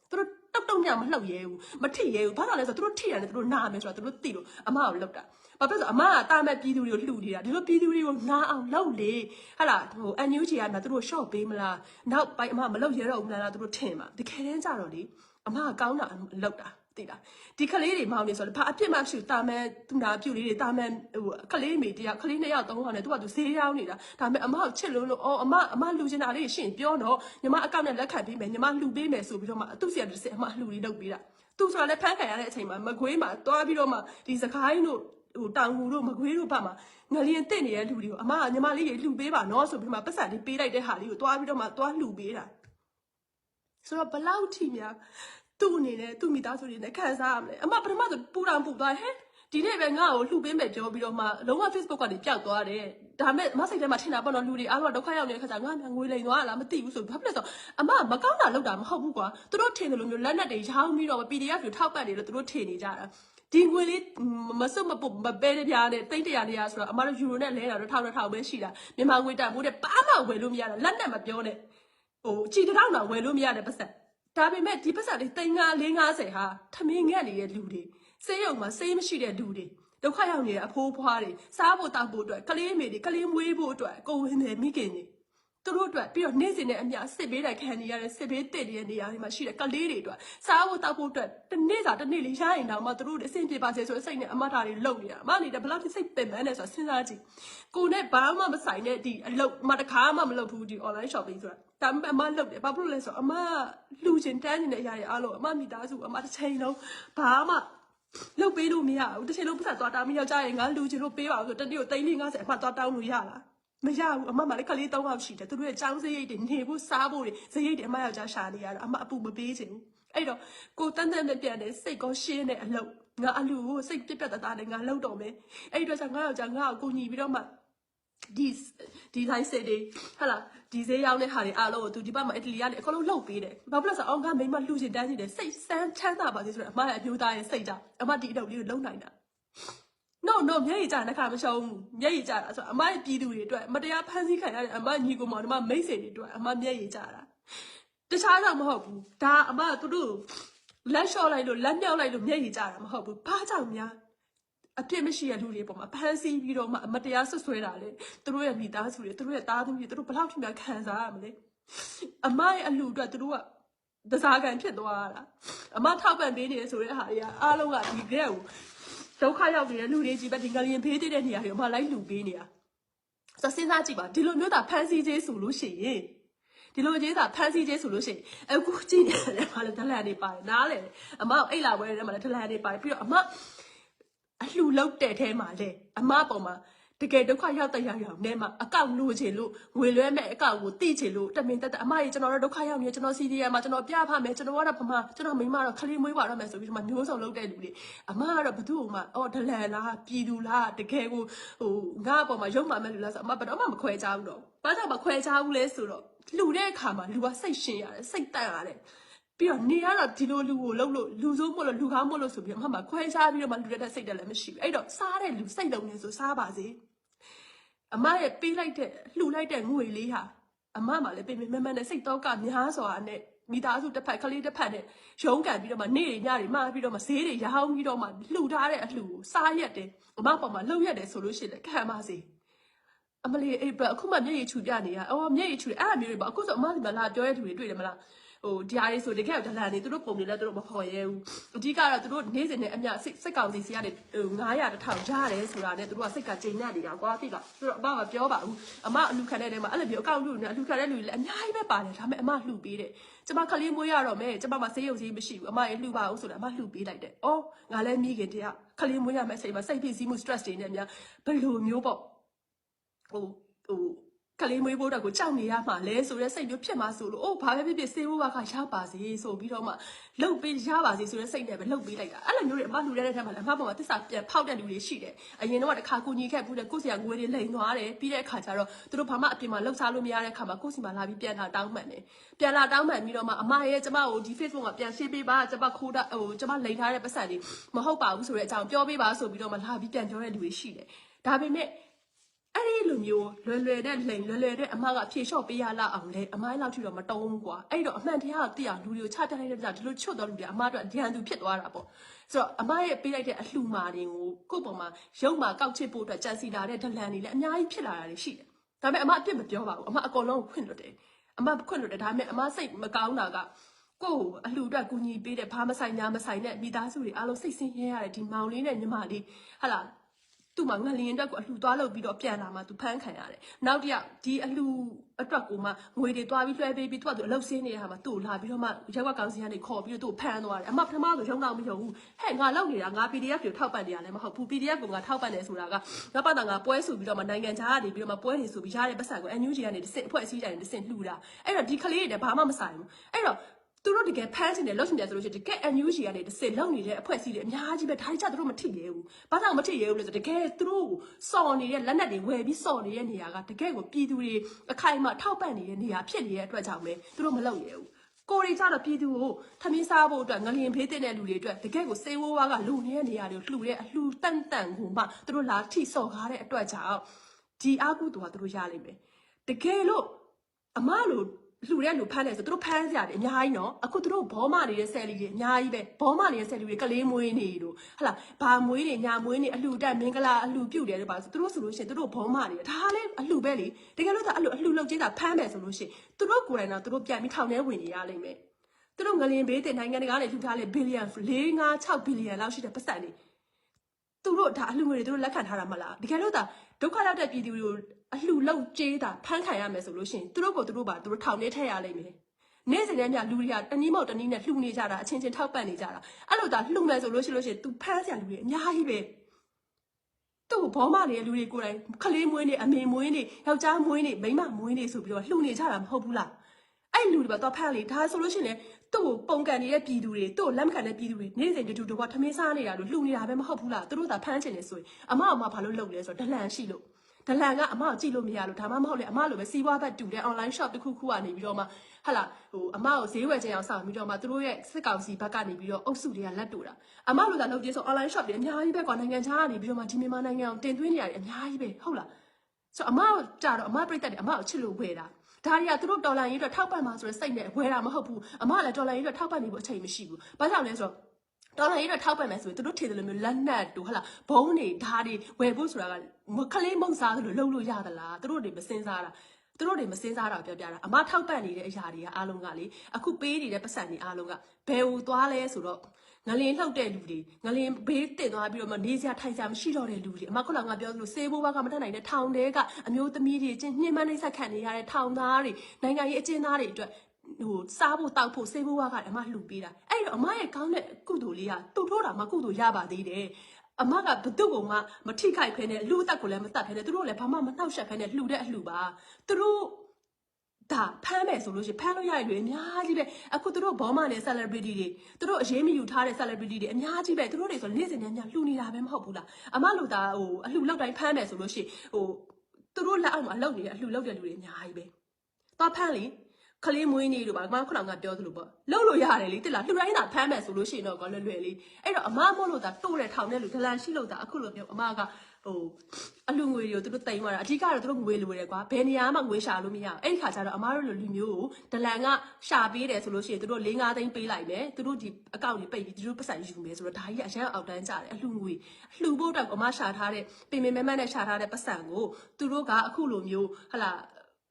တို့တုတ်တုံညမလှုပ်ရဲဘူးမထိရဲဘူးဘာလို့လဲဆိုတော့သူတို့ထိရတယ်သူတို့နာမယ်ဆိုတော့သူတို့သိလို့အမကိုလှုပ်တာဘာဖြစ်လို့အမကတာမဲ့ပြည်သူတွေကိုလှူနေတာဒီလိုပြည်သူတွေကိုနာအောင်လှုပ်လေဟလာဟို NUG ကနာသူတို့ short ပေးမလားနောက်ပိုင်းအမမလှုပ်ရဲတော့ဘူးလားသူတို့ထင်ပါတကယ်တမ်းကြတော့လေအမကကောင်းတာလှုပ်တာ သိလားဒီကလေးတွေမောင်းနေဆိုတော့ဘာအပြစ်မှမရှိဘူးတာမန်သူနာပြုတ်လေးတွေတာမန်ဟိုကလေးမိတယောက်ကလေးနှစ်ယောက်သုံးယောက်နဲ့သူကသူဈေးရောက်နေတာဒါပေမဲ့အမကိုချစ်လို့လို့အော်အမအမလူချင်တာလေးရှင်ပြောတော့ညီမအကောင့်နဲ့လက်ခံပေးမယ်ညီမလှူပေးမယ်ဆိုပြီးတော့မှသူ့ဆီကတစ်စက်အမလှူလေးလုပ်ပေးတာသူဆိုတာလည်းဖမ်းခံရတဲ့အချိန်မှာမကွေးမှာတွားပြီးတော့မှဒီစကိုင်းတို့ဟိုတောင်ဟူတို့မကွေးတို့ဘက်မှာငလျင်တက်နေတဲ့လူတွေကိုအမကညီမလေးတွေလှူပေးပါနော်ဆိုပြီးမှပတ်စံလေးပေးလိုက်တဲ့ဟာလေးကိုတွားပြီးတော့မှတွားလှူပေးတာဆိုတော့ဘလောက်ထိများ သူ့အနေနဲ့သူ့မိသားစုတွေနဲ့ခံစားရမလဲအမပထမဆိုပူတောင်ပူသွားဟဲ့ဒီနေ့ပဲငါ့ကိုလှူပေးမယ်ပြောပြီးတော့မှလုံးဝ Facebook ကနေပျောက်သွားတယ်ဒါပေမဲ့မစိတ်ထဲမှာထင်တာပေါ့နော်လူတွေအားလုံးကဒုက္ခရောက်နေတဲ့ခါကျငါငွေလိမ်သွားလားမသိဘူးဆိုဘာဖြစ်လဲဆိုအမမကောင်းတာလုပ်တာမဟုတ်ဘူးကွာသူတို့ထင်တယ်လို့မျိုးလက်နက်တွေရောင်းပြီးတော့ PDF တွေထောက်ပတ်တယ်လို့သူတို့ထင်နေကြတာဒီငွေလေးမစွတ်မပုတ်မပဲတဲ့ပြားနဲ့တိတ်တရာနေရဆိုတော့အမတို့ယူရိုနဲ့လဲတာတော့ထောက်ထောက်ပဲရှိတာမြန်မာငွေတန်ဖိုးတဲ့ဘာမှဝယ်လို့မရတာလက်နက်မပြောနဲ့ဟိုကြည်တောက်တော့ဝယ်လို့မရတဲ့ပတ်စံ ဒါပေမဲ့ဒီပတ်စံလေး3 5 50ဟာထမင်းငက်နေတဲ့လူတွေစေးရုံမှာစေးမရှိတဲ့လူတွေဒုက္ခရောက်နေတဲ့အဖိုးဖွားတွေစားဖို့တောက်ဖို့အတွက်ကလေးမေတွေကလေးမွေးဖို့အတွက်ကိုဝင်နေမိခင်တွေ သူတို့အတွက်ပြီးတော့နေ့စဉ်နဲ့အမျှစစ်ဘေးတိုက်ခံနေရတဲ့စစ်ဘေးတစ်နေတဲ့နေရာတွေမှာရှိတဲ့ကလေးတွေအတွက်စားဖို့တောက်ဖို့အတွက်တစ်နေ့စာတစ်နေ့လေးရရင်တော့မှသူတို့အဆင်ပြေပါစေဆိုတဲ့စိတ်နဲ့အမထာတွေလုံနေတာအမနေတဲ့ဘယ်လောက်ထိစိတ်ပင်ပန်းနေဆိုတာစဉ်းစားကြည့်ကိုနဲ့ဘာမှမဆိုင်တဲ့ဒီအလုပ်မတခါမှမလုပ်ဘူးဒီ online shopping ဆိုတာဒါပေမဲ့အမလုပ်တယ်ဘာဖြစ်လို့လဲဆိုတော့အမလူချင်းတန်းနေတဲ့အရာတွေအားလုံးအမမိသားစုအမတစ်ချိန်လုံးဘာမှလုတ်ပေးလို့မရဘူးတစ်ချိန်လုံးပတ်သက်သွားတောင်းပြီးယောက်ျားရင်ငါလူချင်လို့ပေးပါဦးဆိုတတိကို350အမှသွားတောင်းလို့ရလား မရဘူးအမမလည်းခလေး3ယောက်ရှိတယ်သူတို့ရဲ့ចောင်းစရိတ်တွေနေဖို့စားဖို့တွေစရိတ်တွေအမယောက်ျားရှာနေရတော့အမအပူမပေးချင်ဘူးအဲ့တော့ကိုတန်းတန်းနဲ့ပြန်တယ်စိတ်ကောရှင်းတဲ့အလုပ်ငါအလူကိုစိတ်ပြက်ပြက်သားသားနဲ့ငါလှုပ်တော့မယ်အဲ့ဒီတော့ကျငါယောက်ျားငါ့ကိုကိုညီပြီးတော့မှဒီဒီလိုက်စစ်တွေဟာလာဒီဈေးရောက်တဲ့ဟာတွေအားလုံးကိုသူဒီဘက်မှာအီတလီကနေအကုန်လုံးလှုပ်ပေးတယ်ဘာဖြစ်လို့လဲဆိုတော့အောင်ကမိမလှူချင်တန်းချင်တယ်စိတ်စမ်းချမ်းသာပါစေဆိုတော့အမရဲ့အမျိုးသားရဲ့စိတ်ကြောင့်အမဒီအလုပ်လေးကိုလုံနိုင်တာ no no မျက်ရည်ကျတဲ့ခါမရှုံးဘူးမျက်ရည်ကျတာဆိုတော့အမရဲ့ပြည်သူတွေအတွက်မတရားဖန်ဆီးခံရတဲ့အမညီကောင်မောင်နှမမိတ်ဆွေတွေအတွက်အမမျက်ရည်ကျတာတခြားတော့မဟုတ်ဘူးဒါအမကသူတို့လက်လျှော့လိုက်လို့လက်မြောက်လိုက်လို့မျက်ရည်ကျတာမဟုတ်ဘူးဘာကြောင့်များအပြစ်မရှိတဲ့လူတွေပေါ်မှာဖန်ဆီးပြီးတော့မှမတရားဆွဆွဲတာလေသူတို့ရဲ့မိသားစုတွေသူတို့ရဲ့သားသမီးတွေသူတို့ဘယ်လောက်ထိများခံစားရမလဲအမရဲ့အလူအတွက်သူတို့ကတစားကန်ဖြစ်သွားတာအမထောက်ပံ့ပေးနေတယ်ဆိုတဲ့ဟာတွေကအားလုံးကဒီကဲကို ဒုက္ခရောက်နေတဲ့လူတွေကြီးပဲဒီငလျင်ဖေးတဲ့နေရာတွေအမလိုက်လူပေးနေတာဆိုစဉ်းစားကြည့်ပါဒီလိုမျိုးသာဖန်ဆီးခြင်းဆိုလို့ရှိရင်ဒီလိုကြီးသာဖန်ဆီးခြင်းဆိုလို့ရှိရင်အခုကြည့်နေတယ်မလည်းဒလန်နေပါတယ်နားလေအမအိတ်လာပွဲထဲမှာလည်းဒလန်နေပါတယ်ပြီးတော့အမအလှလောက်တဲ့ထဲမှာလေအမပေါ်မှာ တကယ်ဒုက္ခရောက်တဲ့ရောက်ရောက်နဲ့မှအကောက်လိုချင်လို့ငွေလွှဲမဲ့အကောက်ကိုတိချင်လို့တမင်တက်တက်အမကြီးကျွန်တော်တို့ဒုက္ခရောက်နေကျွန်တော်စီဒီယမ်မှာကျွန်တော်ပြဖမယ်ကျွန်တော်ကတော့ဖမကျွန်တော်မိမတော့ခလေးမွေးပါတော့မယ်ဆိုပြီးဒီမှာမျိုးစုံလုပ်တဲ့လူတွေအမကတော့ဘသူ့ကိုမှအော်ဒလန်လားပြည်သူလားတကယ်ကိုဟိုငါ့အပေါ်မှာရုံမှမဲ့လူလားဆိုအမဘယ်တော့မှမခွဲချဘူးတော့ဘာကြောင့်မခွဲချဘူးလဲဆိုတော့လူတဲ့အခါမှာလူကစိတ်ရှင်ရတယ်စိတ်တန့်ရတယ်ပြီးတော့နေရတော့ဒီလိုလူကိုလှုပ်လို့လူစိုးမို့လို့လူကောင်းမို့လို့ဆိုပြီးတော့မှမခွဲခြားပြီးတော့မှလူတဲ့စိတ်တက်လည်းမရှိဘူးအဲ့တော့စားတဲ့လူစိတ်လုံးနေဆိုစားပါစေ အမရဲ့ပေးလိုက်တဲ့လှူလိုက်တဲ့ငွေလေးဟာအမမှလည်းပြင်ပြင်မမနဲ့စိတ်တော့ကများစွာနဲ့မိသားစုတစ်ဖက်ကလေးတစ်ဖက်နဲ့ရုံးကန်ပြီးတော့မှနေ့တွေညတွေမှာပြီးတော့မှဈေးတွေရောင်းပြီးတော့မှလှူထားတဲ့အလှူကိုစားရက်တယ်အမပေါ်မှာလှုပ်ရက်တယ်ဆိုလို့ရှိရင်လည်းခံပါစေအမလေးအဲ့ဘအခုမှမျက်ရည်ချူပြနေရအော်မျက်ရည်ချူတယ်အဲ့အမျိုးတွေပေါ့အခုဆိုအမဒီမှာလာပြောရတဲ့သူတွေတွေ့တယ်မလား ဟိုဒီအားလေးဆိုတကယ်ဒလန်နေသူတို့ပုံနေလဲသူတို့မဖော်ရဲဘူးအဓိကတော့သူတို့နေ့စဉ်နဲ့အမျှစိတ်စိတ်ကောင်းစီစီကနေဟို900တစ်ထောင်ရတယ်ဆိုတာနဲ့သူတို့ကစိတ်ကချိန်ညက်နေတာကွာသိလားသူတို့အမမပြောပါဘူးအမအလူခံတဲ့ထဲမှာအဲ့လိုမျိုးအကောင့်လူနေအလူခံတဲ့လူတွေလည်းအများကြီးပဲပါတယ်ဒါပေမဲ့အမလှူပေးတယ်ကျမခလေးမွေးရတော့မယ်ကျမမဆေးရုံဆေးမရှိဘူးအမရေလှူပါအောင်ဆိုတာအမလှူပေးလိုက်တယ်အော်ငါလည်းမိခင်တရားခလေးမွေးရမယ်စိတ်မှာစိတ်ဖြစ်စည်းမှု stress တွေနဲ့များဘယ်လိုမျိုးပေါ့ဟိုဟို ကလေးမွေးဖို့အတွက်ကိုကြောက်နေရမှာလဲဆိုတဲ့စိတ်မျိုးဖြစ်မှာဆိုလို့အိုးဘာပဲဖြစ်ဖြစ်စေဖို့ဘာခါရပါစေဆိုပြီးတော့မှလှုပ်ပေးရပါစေဆိုတဲ့စိတ်နဲ့ပဲလှုပ်ပေးလိုက်တာအဲ့လိုမျိုးတွေအမလှူတဲ့တဲ့ထက်မှာလည်းအမပေါ်မှာတစ္ဆာပြန်ဖောက်တဲ့လူတွေရှိတယ်အရင်တော့တစ်ခါကိုညီခဲ့ဘူးတဲ့ကိုယ့်စီကငွေတွေလိမ်သွားတယ်ပြီးတဲ့အခါကျတော့သူတို့ဘာမှအပြင်မှာလှုပ်ရှားလို့မရတဲ့အခါမှာကိုယ့်စီမှာလာပြီးပြန်လာတောင်းမှန်တယ်ပြန်လာတောင်းမှန်ပြီးတော့မှအမရဲ့ကျမကိုဒီ Facebook ကပြန်ရှင်းပေးပါကျမခိုးတာဟိုကျမလိမ်ထားတဲ့ပတ်စံတွေမဟုတ်ပါဘူးဆိုတဲ့အကြောင်းပြောပေးပါဆိုပြီးတော့မှလာပြီးပြန်ပြောတဲ့လူတွေရှိတယ်ဒါပေမဲ့ အဲ့ဒီလိုမျိုးလွယ်လွယ်တဲ့လိန်လွယ်လွယ်တဲ့အမကဖြေလျှော့ပေးရလောက်အောင်လေအမိုင်းလောက်ထိတော့မတုံးဘူးကွာအဲ့တော့အမှန်တရားကိုသိအောင်လူတွေကိုချပြလိုက်တဲ့ပြဒီလိုချွတ်တော့လူတွေအမအတွက်ဒဏ်သူဖြစ်သွားတာပေါ့ဆိုတော့အမရဲ့ပေးလိုက်တဲ့အလှူမာတွေကိုကိုယ့်ပေါ်မှာရုပ်မာကောက်ချစ်ဖို့အတွက်ကြံစီလာတဲ့ဒလန်တွေလည်းအများကြီးဖြစ်လာတာတွေရှိတယ်ဒါပေမဲ့အမအပြစ်မပြောပါဘူးအမအကုန်လုံးကိုခွင့်လွတ်တယ်အမခွင့်လွတ်တယ်ဒါပေမဲ့အမစိတ်မကောင်းတာကကိုယ့်ကိုအလှူအတွက်ကူညီပေးတဲ့ဘာမဆိုင်ညာမဆိုင်တဲ့မိသားစုတွေအားလုံးစိတ်ဆင်းရဲရတဲ့ဒီမောင်လေးနဲ့ညီမလေးဟာလာ သူ့မှာငလျင်အတွက်ကိုအလှသွားလုပ်ပြီးတော့ပြန်လာမှသူဖမ်းခံရတယ်။နောက်တစ်ယောက်ဒီအလှအတွက်ကိုမှငွေတွေသွားပြီးလွှဲပေးပြီးသူကသူအလုပ်ဆင်းနေတဲ့ဟာမှာသူ့ကိုလာပြီးတော့မှရက်ကွက်ကောင်စီကနေခေါ်ပြီးတော့သူ့ကိုဖမ်းသွားတယ်။အမပထမဆိုရုံတော့မယုံဘူး။ဟဲ့ငါလုပ်နေတာငါ PDF ကိုထောက်ပံ့နေရလဲမဟုတ်ဘူး။ PDF ကိုငါထောက်ပံ့နေဆိုတာကငါပတ်တာငါပွဲဆိုပြီးတော့မှနိုင်ငံခြားကနေပြီးတော့မှပွဲနေဆိုပြီးရတဲ့ပတ်စံကို NUG ကနေတစ်စင်အဖွဲ့အစည်းတိုင်းတစ်စင်လှူတာ။အဲ့တော့ဒီကလေးတွေဘာမှမဆိုင်ဘူး။အဲ့တော့ သူတို့တကယ်ဖမ်းချင်တယ်လောက်ချင်တယ်ဆိုလို့ရှိရင်တကယ် NUG ကနေတစ်စစ်လောက်နေတဲ့အဖွဲ့အစည်းတွေအများကြီးပဲဒါကြသူတို့မထိရဲဘူး။ဘာကြောင့်မထိရဲဘူးလဲဆိုတကယ်သူတို့စော်နေတဲ့လက်နက်တွေဝယ်ပြီးစော်နေတဲ့နေရာကတကယ်ကိုပြည်သူတွေအခိုင်အမာထောက်ပံ့နေတဲ့နေရာဖြစ်နေတဲ့အတွက်ကြောင့်ပဲသူတို့မလုပ်ရဲဘူး။ကိုရီကြတော့ပြည်သူကိုထမင်းစားဖို့အတွက်ငလျင်ဖေးတဲ့လူတွေအတွက်တကယ်ကိုစေဝိုးဝါးကလူနေတဲ့နေရာတွေကိုလှူတဲ့အလှူတန့်တန့်ကိုမှသူတို့လာထိစော်ကားတဲ့အတွက်ကြောင့်ဒီအာကုသူကသူတို့ရလိမ့်မယ်။တကယ်လို့အမလို့ လှူတဲ့လူဖမ်းတယ်ဆိုသူတို့ဖမ်းစရာတွေအများကြီးနော်အခုသူတို့ဘောမနေတဲ့ဆယ်လီတွေအများကြီးပဲဘောမနေတဲ့ဆယ်လီတွေကလေးမွေးနေတို့ဟလာဘာမွေးနေညာမွေးနေအလှတက်မင်္ဂလာအလှပြုတ်တယ်လို့ပါဆိုသူတို့ဆိုလို့ရှိရင်သူတို့ဘောမနေတယ်ဒါလည်းအလှပဲလေတကယ်လို့သာအလှအလှလောက်ကြီးတာဖမ်းမယ်ဆိုလို့ရှိရင်သူတို့ကိုယ်တိုင်တော့သူတို့ပြန်ပြီးထောင်ထဲဝင်နေရလိမ့်မယ်သူတို့ငလင်ဘေးတင်နိုင်ငံတကာနဲ့လှူထားလေဘီလီယံ4 5 6ဘီလီယံလောက်ရှိတဲ့ပတ်စံတွေသူတို့ဒါအလှငွေတွေသူတို့လက်ခံထားတာမလားတကယ်လို့သာ ဒုက္ခရောက်တဲ့ပြည်သူတွေကိုအလှလောက်ကြေးတာဖမ်းခံရမယ်ဆိုလို့ရှိရင်သူတို့ကိုသူတို့ပါသူတို့ထောင်ထဲထည့်ရလိမ့်မယ်နေ့စဉ်နဲ့ညလူတွေကတနည်းမောက်တနည်းနဲ့လှူနေကြတာအချင်းချင်းထောက်ပံ့နေကြတာအဲ့လိုသာလှူမယ်ဆိုလို့ရှိလို့ရှိရင် तू ဖမ်းစရာလူတွေအများကြီးပဲသူ့ဘောမနေတဲ့လူတွေကိုယ်တိုင်ခလေးမွေးနေအမေမွေးနေယောက်ျားမွေးနေမိန်းမမွေးနေဆိုပြီးတော့လှူနေကြတာမဟုတ်ဘူးလား အဲ့လူတွေပါတော့ဖမ်းလေဒါဆိုလို့ရှိရင်သူ့ကိုပုံကန်နေတဲ့ပြည်သူတွေသူ့ကိုလက်မခံတဲ့ပြည်သူတွေနေ့စဉ်တူတူတော့ထမင်းစားနေတာလို့လှူနေတာပဲမဟုတ်ဘူးလားသူတို့သာဖမ်းချင်နေဆိုရင်အမအမဘာလို့လုပ်လဲဆိုတော့ဒလန်ရှိလို့ဒလန်ကအမကိုကြည့်လို့မရလို့ဒါမှမဟုတ်လေအမလိုပဲစီးပွားဘက်တူတဲ့ online shop တစ်ခုခုကနေပြီးတော့မှဟာလာဟိုအမကိုဈေးဝယ်ချင်အောင်စောင့်ပြီးတော့မှသူတို့ရဲ့စစ်ကောင်စီဘက်ကနေပြီးတော့အုပ်စုတွေကလက်တူတာအမလိုသာလုပ်ကြည့်ဆို online shop တွေအများကြီးပဲကွာနိုင်ငံခြားကနေပြီးတော့မှဒီမြန်မာနိုင်ငံအောင်တင်သွင်းနေရတယ်အများကြီးပဲဟုတ်လားဆိုအမကိုကြာတော့အမပြိတ္တတွေအမကိုချစ်လို့ဝယ်တာ ဒါတွေကသူတို့တော်လန်ရေးအတွက်ထောက်ပံ့မှာဆိုတဲ့စိတ်နဲ့ဝယ်တာမဟုတ်ဘူးအမကလည်းတော်လန်ရေးအတွက်ထောက်ပံ့နေဖို့အချိန်မရှိဘူးဘာကြောင့်လဲဆိုတော့တော်လိုင်းရထောက်ပံ့မယ်ဆိုရင်သူတို့ထင်တယ်လို့မျိုးလက်နက်တို့ဟလာဘုံတွေဓာတ်တွေဝယ်ဖို့ဆိုတာကမခလေးမုံစားလို့လှုပ်လို့ရသလားသူတို့တွေမစင်စားတာသူတို့တွေမစင်စားတာပြောပြတာအမထောက်ပံ့နေတဲ့အရာတွေကအားလုံးကလေအခုပေးနေတဲ့ပတ်စံတွေအားလုံးကဘယ်ဟိုသွားလဲဆိုတော့ ငလင်းလှုပ်တဲ့လူတွေငလင်းဘေးတင်သွားပြီးတော့မနေစရာထိုင်စရာမရှိတော့တဲ့လူတွေအမခုနကပြောသလိုစေဘိုးဘကမတတ်နိုင်တဲ့ထောင်တဲကအမျိုးသမီးတွေချင်းညှဉ်းပန်းနှိပ်စက်ခံနေရတဲ့ထောင်သားတွေနိုင်ငံရေးအကျဉ်းသားတွေအတွက်ဟိုစားဖို့တောက်ဖို့စေဘိုးဘကအမလှူပေးတာအဲ့တော့အမရဲ့ကောင်းတဲ့ကုသိုလ်လေးကတူထိုးတာမှကုသိုလ်ရပါသေးတယ်အမကဘသူ့ကမှမထိခိုက်ဖဲနဲ့လူအသက်ကိုလည်းမတတ်ဖဲနဲ့သူတို့လည်းဘာမှမနှောက်ယှက်ဖဲနဲ့လှူတဲ့အလှူပါသူတို့ ဒါဖမ်းမယ်ဆိုလို့ရှိရင်ဖမ်းလို့ရရလူအများကြီးပဲအခုသူတို့ဘောမနဲ့ celebrity တွေသူတို့အရေးမယူထားတဲ့ celebrity တွေအများကြီးပဲသူတို့တွေဆိုနေ့စဉ်နဲ့ညလှူနေတာပဲမဟုတ်ဘူးလားအမလူသားဟိုအလှူလောက်တိုင်းဖမ်းမယ်ဆိုလို့ရှိရင်ဟိုသူတို့လက်အောက်မှာအလုပ်နေတဲ့အလှူလောက်တဲ့လူတွေအများကြီးပဲသွားဖမ်းလေခလေးမွေးနေလို့ပါငါခုနကပြောသလိုပေါ့လှုပ်လို့ရတယ်လေတိလားလှူတိုင်းသာဖမ်းမယ်ဆိုလို့ရှိရင်တော့ကလွယ်လွယ်လေးအဲ့တော့အမမို့လို့သာတိုးတဲ့ထောင်တဲ့လူဒလန်ရှိလို့သာအခုလိုမျိုးအမက ဟိုအလူငွေတွေကိုသူတို့တိမ်သွားတာအဓိကတော့သူတို့ငွေလိုတယ်ကွာဘယ်နေရာမှငွေရှာလို့မရဘူးအဲ့ဒီခါကျတော့အမားတို့လိုလူမျိုးကိုဒလန်ကရှာပေးတယ်ဆိုလို့ရှိရင်သူတို့၄၅သိန်းပေးလိုက်မယ်သူတို့ဒီအကောင့်တွေပိတ်ပြီးသူတို့ပတ်စံယူမယ်ဆိုတော့ဒါကြီးကအရန်အောက်တန်းကြတယ်အလှငွေအလှဖို့တော့အမရှာထားတဲ့ပင်ပင်မမနဲ့ရှာထားတဲ့ပတ်စံကိုသူတို့ကအခုလိုမျိုးဟလာ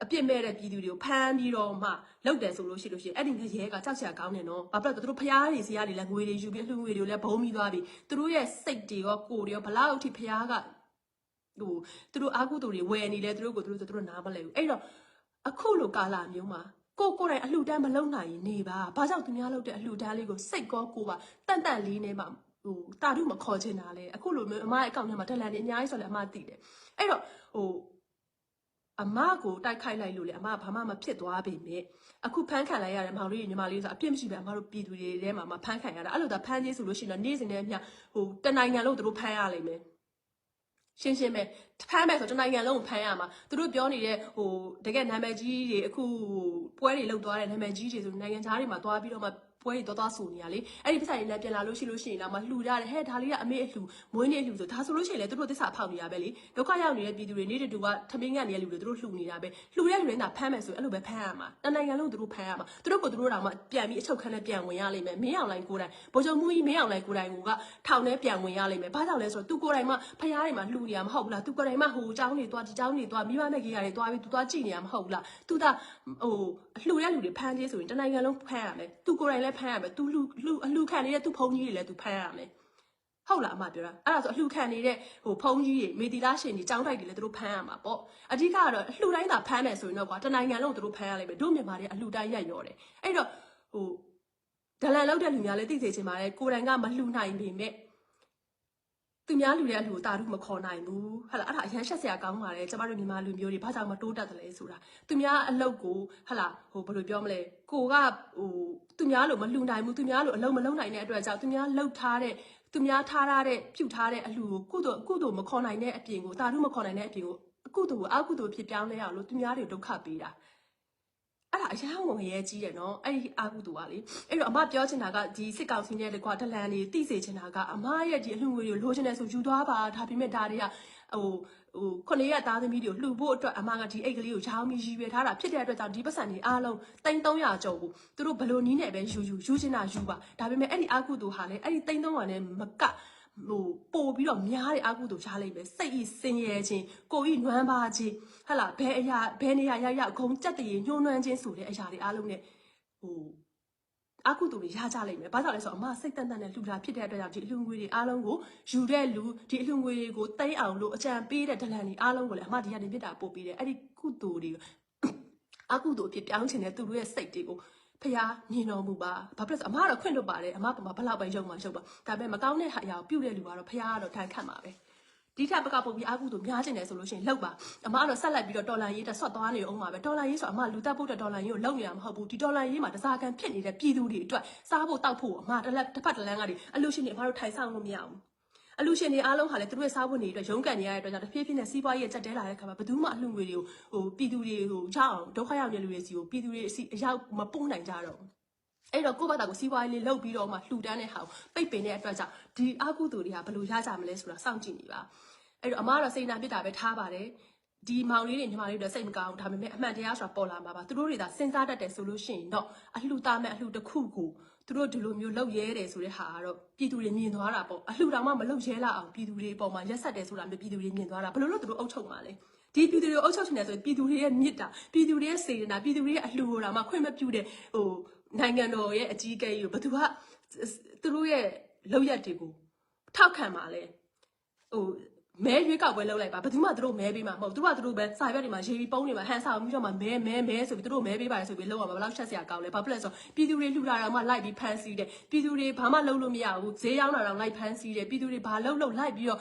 အပြစ်မဲ့တဲ့ပြည်သူတွေကိုဖမ်းပြီးတော့မှလောက်တယ်ဆိုလို့ရှိလို့ရှိရင်အဲ့ဒီငရဲကကြောက်ချရာကောင်းတယ်နော်။ဘာဖြစ်လို့သူတို့ဖျားတွေစီကနေလည်းငွေတွေယူပြီးလှူငွေတွေကိုလည်းဘုံပြီးသွားပြီ။သူတို့ရဲ့စိတ်တွေရောကိုယ်တွေရောဘလောက်အထိဖျားက ဟိုသူတို့အာကုသူတွေဝယ်နေလဲသူတို့ကိုသူတို့သူတို့နားမလဲဘူးအဲ့တော့အခုလိုကာလမျိုးမှာကိုကိုယ်တိုင်အလှူဒန်းမလုံနိုင်ရင်နေပါဘာကြောင့်သူများလုပ်တဲ့အလှူဒန်းလေးကိုစိတ်ကောကိုပါတန့်တန့်လေးနဲ့မှဟိုတာတုမခေါ်ချင်တာလေအခုလိုမျိုးအမရဲ့အကောင့်ထဲမှာဒလန်တွေအများကြီးဆိုလဲအမသိတယ်အဲ့တော့ဟိုအမကိုတိုက်ခိုက်လိုက်လို့လေအမကဘာမှမဖြစ်သွားပေမဲ့အခုဖမ်းခံလိုက်ရတယ်မောင်လေးညီမလေးဆိုအပြစ်မရှိပဲအမတို့ပြည်သူတွေထဲမှာမဖမ်းခံရတာအဲ့လိုသာဖမ်းခြင်းဆိုလို့ရှိရင်တော့နေ့စဉ်နဲ့အမျှဟိုတနိုင်ငံလုံးသူတို့ဖမ်းရလိမ့်မယ် ရှင်းရှင်းပဲဖမ်းမယ်ဆိုတနိုင်ငံလုံးကိုဖမ်းရမှာသူတို့ပြောနေတဲ့ဟိုတကယ်နာမည်ကြီးတွေအခုပွဲတွေလောက်သွားတဲ့နာမည်ကြီးတွေဆိုနိုင်ငံသားတွေမှာသွားပြီးတော့မှ ပွဲတွေတော်တော်ဆူနေရလေအဲ့ဒီပစ္စည်းတွေလည်းပြန်လာလို့ရှိလို့ရှိရင်တော့မလှူကြတယ်ဟဲ့ဒါလေးကအမေအလှူမွေးနေအလှူဆိုဒါဆိုလို့ရှိရင်လည်းသူတို့သစ္စာဖောက်နေရပဲလေဒုက္ခရောက်နေတဲ့ပြည်သူတွေနေတဲ့တူကထမင်းငတ်နေတဲ့လူတွေသူတို့လှူနေတာပဲလှူတဲ့လူတွေသာဖမ်းမယ်ဆိုအဲ့လိုပဲဖမ်းရမှာတနိုင်ငံလုံးသူတို့ဖမ်းရမှာသူတို့ကိုသူတို့တောင်မှပြန်ပြီးအချုပ်ခန်းနဲ့ပြန်ဝင်ရလိမ့်မယ်မင်းအောင်လိုင်းကိုယ်တိုင်ဗိုလ်ချုပ်မှုကြီးမင်းအောင်လိုင်းကိုယ်တိုင်ကထောင်ထဲပြန်ဝင်ရလိမ့်မယ်ဘာကြောင့်လဲဆိုတော့သူကိုယ်တိုင်မှဖျားတွေမှာလှူနေရမဟုတ်ဘူးလားသူကိုယ်တိုင်မှဟိုအကြောင်းတွေသွားဒီအကြောင်းတွေသွားမိဘနဲ့ကြီးရတယ်သွားပြီးသူသွားကြည့်နေရမဟုတ်ဘူးလားသူသာ ဟိုလှူတဲ့လူတွေဖမ်းသေးဆိုရင်တနိုင်ငံလုံးဖမ်းရမယ်သူကိုယ်တိုင်လည်းဖမ်းရမယ်သူလှူလှူအလှခံနေတဲ့သူဖုန်းကြီးတွေလည်းသူဖမ်းရမယ်ဟုတ်လားအမပြောတာအဲ့ဒါဆိုအလှခံနေတဲ့ဟိုဖုန်းကြီးတွေမေတီလာရှင်ကြီးចောင်းတိုက်တွေလည်းသူတို့ဖမ်းရမှာပေါ့အဓိကကတော့အလှတိုင်းသာဖမ်းမယ်ဆိုရင်တော့ကွာတနိုင်ငံလုံးသူတို့ဖမ်းရလိမ့်မယ်တို့မြန်မာတွေအလှတိုင်းရက်ရော်တယ်အဲ့တော့ဟိုဒလန်လောက်တဲ့လူများလည်းသိစေချင်ပါတယ်ကိုယ်တိုင်ကမလှူနိုင်ပေမဲ့ သူများလူတဲ့အလူကိုတာရုမခေါ်နိုင်ဘူးဟလာအဲ့ဒါအရန်ရှက်စရာကောင်းပါတယ်ကျမတို့မြန်မာလူမျိုးတွေဘာကြောင့်မတိုးတက်တယ်လဲဆိုတာသူများအလုပ်ကိုဟလာဟိုဘယ်လိုပြောမလဲကိုကဟိုသူများလို့မလှူနိုင်ဘူးသူများလို့အလုပ်မလုပ်နိုင်တဲ့အတွက်ကြောင့်သူများလှုပ်ထားတဲ့သူများထားထားတဲ့ပြုတ်ထားတဲ့အလူကိုကုသိုလ်ကုသိုလ်မခေါ်နိုင်တဲ့အပြင်ကိုတာရုမခေါ်နိုင်တဲ့အပြင်ကိုအကုသိုလ်ကိုအကုသိုလ်ဖြစ်ပြောင်းလဲအောင်လို့သူများတွေဒုက္ခပေးတာ အဲ့ဒါအရာဝင်ရဲကြီးတယ်နော်အဲ့ဒီအာကုတူကလေအဲ့တော့အမပြောချင်တာကဒီစစ်ကောင်စီနဲ့တကွာဒလန်တွေတိစေချင်တာကအမရဲ့ဒီအလှငွေတွေကိုလိုချင်တယ်ဆိုယူသွားပါဒါပေမဲ့ဒါတွေကဟိုဟိုခုနှစ်ရက်သားသမီးတွေကိုလှူဖို့အတွက်အမကဒီအိတ်ကလေးကိုရောင်းပြီးရည်ရွယ်ထားတာဖြစ်တဲ့အတွက်ကြောင့်ဒီပတ်စံတွေအားလုံးတိန်း300ကျော်ကိုသူတို့ဘလို့နီးနဲ့ပဲယူယူယူချင်တာယူပါဒါပေမဲ့အဲ့ဒီအာကုတူဟာလေအဲ့ဒီတိန်း300နဲ့မက ဟိုပို့ပြီးတော့များတဲ့အာကုတူချလိုက်ပဲစိတ်ဤစင်ရဲခြင်းကိုဤနွမ်းပါခြင်းဟဟလာဘယ်အရာဘယ်နေရာရောက်ရောက်ဂုံကြက်တရေညှိုးနှွမ်းခြင်းဆိုတဲ့အရာတွေအားလုံးနဲ့ဟိုအကုသိုလ်တွေရကြလိမ့်မယ်။ဘာကြောင့်လဲဆိုတော့အမစိတ်တန်တန်နဲ့လှူတာဖြစ်တဲ့အတွက်ကြောင့်ဒီအလှငွေတွေအားလုံးကိုယူတဲ့လူဒီအလှငွေတွေကိုတိမ့်အောင်လို့အကြံပေးတဲ့ဒလန်တွေအားလုံးကိုလည်းအမဒီကနေပြစ်တာပို့ပေးတယ်။အဲ့ဒီကုသိုလ်တွေအကုသိုလ်အဖြစ်ပြောင်းချင်တဲ့သူတို့ရဲ့စိတ်တွေကို ဖျားမြင်တော်မူပါ။ဘာဖြစ်လဲဆိုအမကတော့ခွင့်လွတ်ပါတယ်အမပေါ်မှာဘလောက်ပဲယုံမှယုံပါ။ဒါပေမဲ့မကောင်းတဲ့ဟာအရာကိုပြုတ်တဲ့လူကတော့ဖျားကတော့ထိုင်ခတ်မှာပဲ။ဒီထက်ပကပုံပြီးအာကုတို့များကျင်တယ်ဆိုလို့ရှိရင်လောက်ပါအမကတော့ဆက်လိုက်ပြီးတော့ဒေါ်လာရေးတက်ဆွတ်သွားနေအောင်ပါပဲဒေါ်လာရေးဆိုအမလူတက်ဖို့တဲ့ဒေါ်လာရေးကိုလောက်နေရမှာမဟုတ်ဘူးဒီဒေါ်လာရေးမှာတစားကန်ဖြစ်နေတဲ့ပြည်သူတွေအတွက်စားဖို့တောက်ဖို့အမတစ်လက်တစ်ဖက်တစ်လမ်းကနေအလူရှင်တွေအမတို့ထိုင်ဆောင်လို့မရဘူး အလူရှင်တွေအားလုံးဟာလည်းသူတို့ရဲ့စားဖို့နေအတွက်ရုန်းကန်နေရတဲ့အတွက်ကြောင့်တစ်ဖြည်းဖြည်းနဲ့စီးပွားရေးရဲ့ကြက်တဲလာတဲ့ခါမှာဘယ်သူမှအလှငွေတွေကိုဟိုပြည်သူတွေကိုချအောင်ဒုက္ခရောက်နေလူတွေစီကိုပြည်သူတွေအစီအရောက်မပို့နိုင်ကြတော့ဘူးအဲ့တော့ကိုယ့်ဘာသာကိုစီးပွားရေးလေးလုပ်ပြီးတော့မှလှူဒန်းတဲ့ဟာကိုပိတ်ပင်တဲ့အတွက်ကြောင့်ဒီအကုသိုလ်တွေကဘယ်လိုရကြမလဲဆိုတာစောင့်ကြည့်နေပါအဲ့တော့အမကတော့စိတ်နာပြစ်တာပဲထားပါတယ်ဒီမောင်လေးတွေညီမလေးတွေစိတ်မကောင်းဘူးဒါပေမဲ့အမှန်တရားဆိုတာပေါ်လာမှာပါသူတို့တွေသာစဉ်းစားတတ်တယ်ဆိုလို့ရှိရင်တော့အလှူသားမဲ့အလှူတစ်ခုကို သူတို့ဒီလိုမျိုးလုပ်ရဲတယ်ဆိုတဲ့ဟာကတော့ပြည်သူတွေမြင်သွားတာပေါ့အလှူတောင်မှမလုပ်ရဲလာအောင်ပြည်သူတွေအပေါ်မှာရက်ဆက်တယ်ဆိုတာမျိုးပြည်သူတွေမြင်သွားတာဘယ်လိုလုပ်သူတို့အုပ်ချုပ်မှာလဲဒီပြည်သူတွေအုပ်ချုပ်ချင်တယ်ဆိုရင်ပြည်သူတွေရဲ့မြစ်တာပြည်သူတွေရဲ့စေတနာပြည်သူတွေရဲ့အလှူကိုတော့မှခွင့်မပြုတဲ့ဟိုနိုင်ငံတော်ရဲ့အကြီးအကဲကြီးကိုဘယ်သူကသူတို့ရဲ့လောက်ရက်တွေကိုထောက်ခံပါလဲဟို မဲရွေးကောက်ပွဲလုပ်လိုက်ပါဘယ်သူမှသူတို့မဲပေးမှာမဟုတ်သူတို့ကသူတို့ပဲစာရွက်တွေမှာရေးပြီးပုံးတွေမှာဟန်ဆောင်ပြီးတော့မှမဲမဲမဲဆိုပြီးသူတို့မဲပေးပါတယ်ဆိုပြီးလောက်အောင်ဘယ်လောက်ချက်စရာကောင်းလဲဘာဖြစ်လဲဆိုပြည်သူတွေလှူတာတော့မှလိုက်ပြီးဖမ်းဆီးတယ်ပြည်သူတွေဘာမှလုပ်လို့မရဘူးဈေးရောက်တာတော့လိုက်ဖမ်းဆီးတယ်ပြည်သူတွေဘာလုပ်လို့လိုက်ပြီးတော့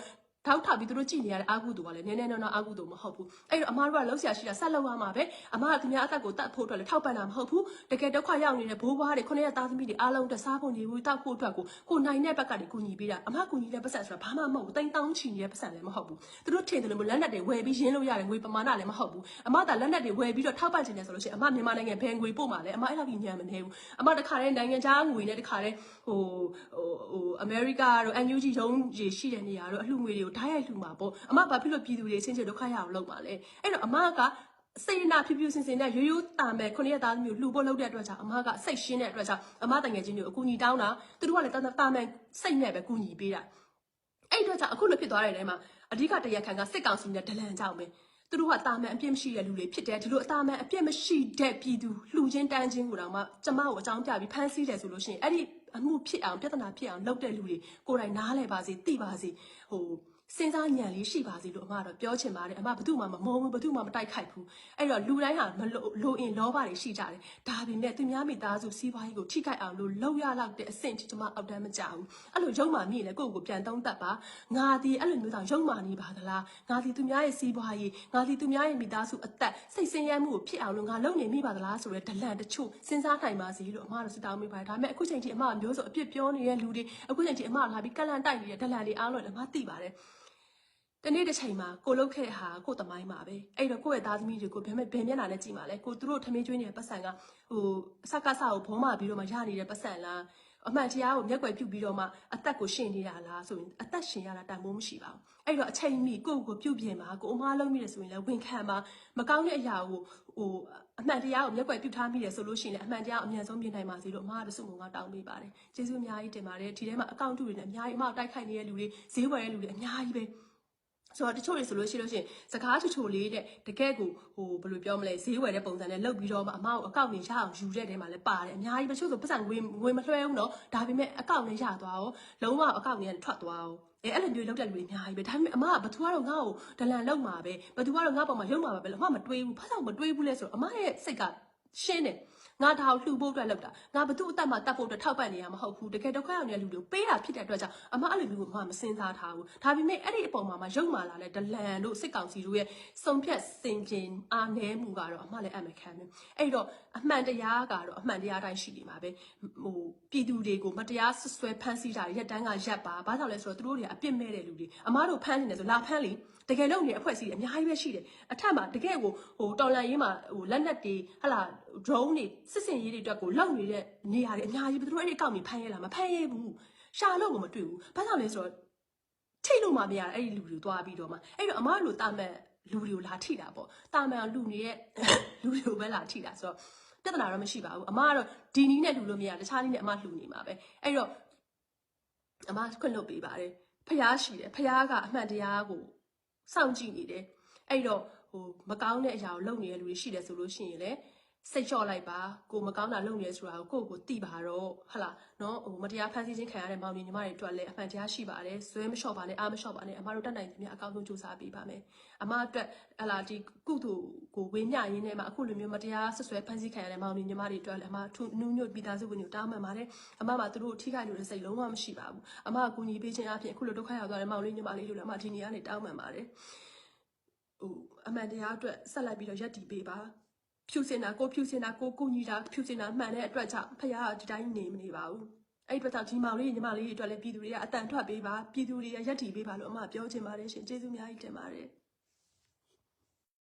ထောက်ထောက်ပြီးသူတို့ကြည်နေရတဲ့အာကုတူကလည်းနည်းနည်းနော်နော်အာကုတူမဟုတ်ဘူးအဲ့တော့အမားတို့ကလှုပ်ရှားရှိတာဆက်လှုပ်ရမှာပဲအမားကသူများအသက်ကိုတတ်ဖို့အတွက်လည်းထောက်ပံ့တာမဟုတ်ဘူးတကယ်ဒုက္ခရောက်နေတဲ့ဘိုးဘွားတွေခုနှစ်ရက်သားသမီးတွေအားလုံးအတွက်စားဖို့နေဘူးတောက်ဖို့အတွက်ကိုကိုနိုင်တဲ့ဘက်ကနေကူညီပေးတာအမားကူညီတဲ့ပတ်စံဆိုတာဘာမှမဟုတ်ဘူးတိမ်တောင်းချီနေတဲ့ပတ်စံလည်းမဟုတ်ဘူးသူတို့ထင်တယ်လို့လက်နက်တွေဝယ်ပြီးရင်းလို့ရတယ်ငွေပမာဏလည်းမဟုတ်ဘူးအမားကလက်နက်တွေဝယ်ပြီးတော့ထောက်ပံ့ချင်တယ်ဆိုလို့ရှိရင်အမားမြန်မာနိုင်ငံဘယ်ငွေပို့မှာလဲအမားအဲ့လောက်ကြီးညံမနေဘူးအမားတခါတည်းနိုင်ငံခြားငွေနဲ့တခါတည်းဟိုဟိုဟိုအမေရိကတို့ NUG ရုံးကြီးရှိတဲ့နေရာတို့အလှငွေတွေကိုဓာတ်ရိုက်လှူမှာပေါ့အမဘာဖြစ်လို့ပြည်သူတွေအချင်းချင်းဒုက္ခရအောင်လုပ်ပါလဲအဲ့တော့အမကစိတ်နာဖြူဖြူစင်စင်နဲ့ရိုးရိုးတာမဲ့ခုနှစ်ရက်သားမျိုးလှူဖို့လုပ်တဲ့အတွက်ကြောင့်အမကစိတ်ရှင်းတဲ့အတွက်ကြောင့်အမတငယ်ချင်းတွေကိုအကူညီတောင်းတာသူတို့ကလည်းတာမဲ့စိတ်နဲ့ပဲကူညီပေးတာအဲ့အတွက်ကြောင့်အခုလိုဖြစ်သွားတဲ့နေရာမှာအဓိကတရားခံကစစ်ကောင်စီနဲ့ဒလန်ကြောင့်ပဲသူတို့ကတာမန်အပြစ်မရှိတဲ့လူတွေဖြစ်တယ်ဒီလိုအတာမန်အပြစ်မရှိတဲ့ပြည်သူလှူချင်းတန်းချင်းကိုတော့မှကျမကိုအကြောင်းပြပြီးဖမ်းဆီးတယ်ဆိုလို့ရှိရင်အဲ့ဒီအမှုဖြစ်အောင်ပြဿနာဖြစ်အောင်လုပ်တဲ့လူတွေကိုယ်တိုင်နားလဲပါစေသိပါစေဟို စဉ်းစားဉာဏ်လေးရှိပါစေလို့အမကတော့ပြောချင်ပါတယ်အမဘသူမှမမုန်းဘူးဘသူမှမတိုက်ခိုက်ဘူးအဲ့တော့လူတိုင်းဟာမလိုလိုအင်လောဘတွေရှိကြတယ်ဒါပေမဲ့သူများမိသားစုစီးပွားရေးကိုထိခိုက်အောင်လို့လောက်ရလောက်တဲ့အဆင့်ထိကျွန်မအောက်တန်းမကြဘူးအဲ့လိုရုံမာမိလေကိုယ့်ကိုယ်ပြန်သုံးသပ်ပါငါဒီအဲ့လိုမျိုးတောင်ရုံမာနေပါသလားငါဒီသူများရဲ့စီးပွားရေးငါဒီသူများရဲ့မိသားစုအသက်စိတ်ဆင်းရဲမှုကိုဖြစ်အောင်လို့ငါလုပ်နေမိပါသလားဆိုရဲဒလန်တချို့စဉ်းစားနိုင်ပါစေလို့အမကတော့စတောင်းမိပါတယ်ဒါပေမဲ့အခုချိန်ထိအမကမျိုးစုံအပြစ်ပြောနေတဲ့လူတွေအခုချိန်ထိအမလာပြီးကလန်တိုက်နေတဲ့ဒလန်တွေအားလုံးလည်းအမသိပါတယ် တနေ့တစ်ချိန်မှာကိုလုတ်ခဲ့တဲ့ဟာကိုတမိုင်းပါပဲအဲ့တော့ကိုယ့်ရဲ့သားသမီးတွေကိုဘယ်မဲ့ဘယ်မျက်နှာနဲ့ကြည့်မှာလဲကိုသူတို့ထမင်းကျွေးနေတဲ့ပတ်စံကဟိုစက္ကစကိုဘောမပြီးတော့မှရနေတဲ့ပတ်စံလားအမှန်တရားကိုမျက်ွယ်ပြုတ်ပြီးတော့မှအသက်ကိုရှင်နေတာလားဆိုရင်အသက်ရှင်ရတာတန်ဖိုးမရှိပါဘူးအဲ့တော့အချိန်မီကိုယ့်ကိုပြုတ်ပြင်ပါကိုအမားလုံးမိတယ်ဆိုရင်လည်းဝန်ခံပါမကောင်းတဲ့အရာကိုဟိုအမှန်တရားကိုမျက်ွယ်ပြုတ်ထားမိတယ်ဆိုလို့ရှိရင်လည်းအမှန်တရားကိုအမြန်ဆုံးပြင်နိုင်ပါစေလို့အမားကစုံမုံကတောင်းပေးပါတယ်ကျေးဇူးအများကြီးတင်ပါတယ်ဒီထဲမှာအကောင့်တူတွေနဲ့အများကြီးအမတိုက်ခိုက်နေတဲ့လူတွေဈေးဝယ်တဲ့လူတွေအများကြီးပဲ ဆိုတော့တချို့တွေဆိုလို့ရှိလို့ရှိရင်စကားချိုချိုလေးတဲ့တကယ့်ကိုဟိုဘယ်လိုပြောမလဲဈေးဝယ်တဲ့ပုံစံနဲ့လုပ်ပြီးတော့မှအမကိုအကောင့်နေရအောင်ယူတဲ့တဲမှာလည်းပါတယ်အများကြီးပဲတချို့ဆိုပတ်စံငွေငွေမလွှဲဘူးနော်ဒါပေမဲ့အကောင့်နဲ့ရသွားအောင်လုံးဝအကောင့်နဲ့ထွက်သွားအောင်အဲအဲ့လိုမျိုးလုပ်တဲ့လူတွေအများကြီးပဲဒါပေမဲ့အမကဘသူကတော့ငါ့ကိုဒလန်လောက်မှာပဲဘသူကတော့ငါ့ပေါ်မှာရုံမှာပဲလို့အမမတွေးဘူးဘာကြောင့်မတွေးဘူးလဲဆိုတော့အမရဲ့စိတ်ကရှင်းတယ် ငါဒါကိုလှူဖို့အတွက်လုပ်တာငါဘသူ့အသက်မှာတတ်ဖို့အတွက်ထောက်ပံ့နေရမှာမဟုတ်ဘူးတကယ်ဒုက္ခရောက်နေတဲ့လူတွေကိုပေးတာဖြစ်တဲ့အတွက်ကြောင့်အမအဲ့လိုမျိုးကိုအမမစင်စားထားဘူးဒါပေမဲ့အဲ့ဒီအပေါ်မှာမှရုပ်မာလာတဲ့ဒလန်တို့စစ်ကောင်စီတို့ရဲ့စုံဖြတ်စင်ကျင်အားနည်းမှုကတော့အမလည်းအမခံဘူးအဲ့တော့အမှန်တရားကတော့အမှန်တရားတိုင်းရှိနေမှာပဲဟိုပြည်သူတွေကိုမတရားဆွဆွဲဖမ်းဆီးတာရက်တန်းကရက်ပါဘာကြောင့်လဲဆိုတော့သူတို့တွေကအပြစ်မဲ့တဲ့လူတွေအမားတို့ဖမ်းနေတယ်ဆိုလာဖမ်းလေတကယ်လို့နေအဖွဲ့အစည်းတွေအများကြီးပဲရှိတယ်အထက်မှာတကယ်ကိုဟိုတော်လန်ရေးမှာဟိုလက်နက်တွေဟလာ drone တွေစစ်စင်ရေးတွေအတွက်ကိုလောက်နေတဲ့နေရာတွေအများကြီးပဲသူတို့အဲ့ဒီအကောင့်ကြီးဖမ်းရလားမဖမ်းရဘူးရှာလို့ကိုမတွေ့ဘူးဘာကြောင့်လဲဆိုတော့ထိတ်လို့မှမရတာအဲ့ဒီလူတွေကိုတွားပြီးတော့မှအဲ့တော့အမားတို့တာမန်လူတွေကိုလာထိတာပေါ့တာမန်လူနေတဲ့လူတွေကိုပဲလာထိတာဆိုတော့ပြဿနာတော့မရှိပါဘူးအမကတော့ဒီနီးနဲ့လူလို့မရတခြားနီးနဲ့အမလှူနေမှာပဲအဲ့တော့အမခွင့်လွတ်ပေးပါတယ်ဖျားရှိတယ်ဖျားကအမှန်တရားကိုစောင့်ကြည့်နေတယ်အဲ့တော့ဟိုမကောင်းတဲ့အရာကိုလုပ်နေတဲ့လူတွေရှိတယ်ဆိုလို့ရှိရင်လည်း စိတ်လျှော့လိုက်ပါကိုမကောင်းတာလုပ်နေရဆိုတာကိုကိုယ့်ကိုယ်သိပါတော့ဟလာနော်ဟိုမတရားဖန်ဆီးခြင်းခံရတဲ့မောင်နှညီမတွေအတွက်လည်းအမှန်တရားရှိပါတယ်ဇွဲမလျှော့ပါနဲ့အားမလျှော့ပါနဲ့အမတို့တက်နိုင်သမျှအကောင်းဆုံးကြိုးစားပေးပါမယ်အမအတွက်ဟလာဒီကုသိုလ်ကိုဝေမျှရင်းနဲ့မှအခုလိုမျိုးမတရားဆွဆွဲဖန်ဆီးခံရတဲ့မောင်နှညီမတွေအတွက်လည်းအမထူးနူးညွတ်မိသားစုဝင်တွေတောင်းပန်ပါတယ်အမကသူတို့ထိခိုက်လို့စိတ်လုံးဝမရှိပါဘူးအမကကူညီပေးခြင်းအပြင်အခုလိုဒုက္ခရောက်သွားတဲ့မောင်လေးညီမလေးတို့လည်းအမဒီနေရာနေတောင်းပန်ပါတယ်ဟိုအမှန်တရားအတွက်ဆက်လိုက်ပြီးတော့ရက်တည်ပေးပါ ဖြူစင်တာကိုဖြူစင်တာကိုကိုညီတာဖြူစင်တာမှန်တဲ့အတွက်ကြောင့်ဖခင်ကဒီတိုင်းနေမနေပါဘူးအဲ့ဒီအတွက်ကြောင့်ဒီမောင်လေးညီမလေးတွေအတွက်လည်းပြည်သူတွေကအတန်ထွက်ပေးပါပြည်သူတွေကရက်တည်ပေးပါလို့အမပြောချင်ပါတယ်ရှင်ကျေးဇူးအများကြီးတင်ပါတယ်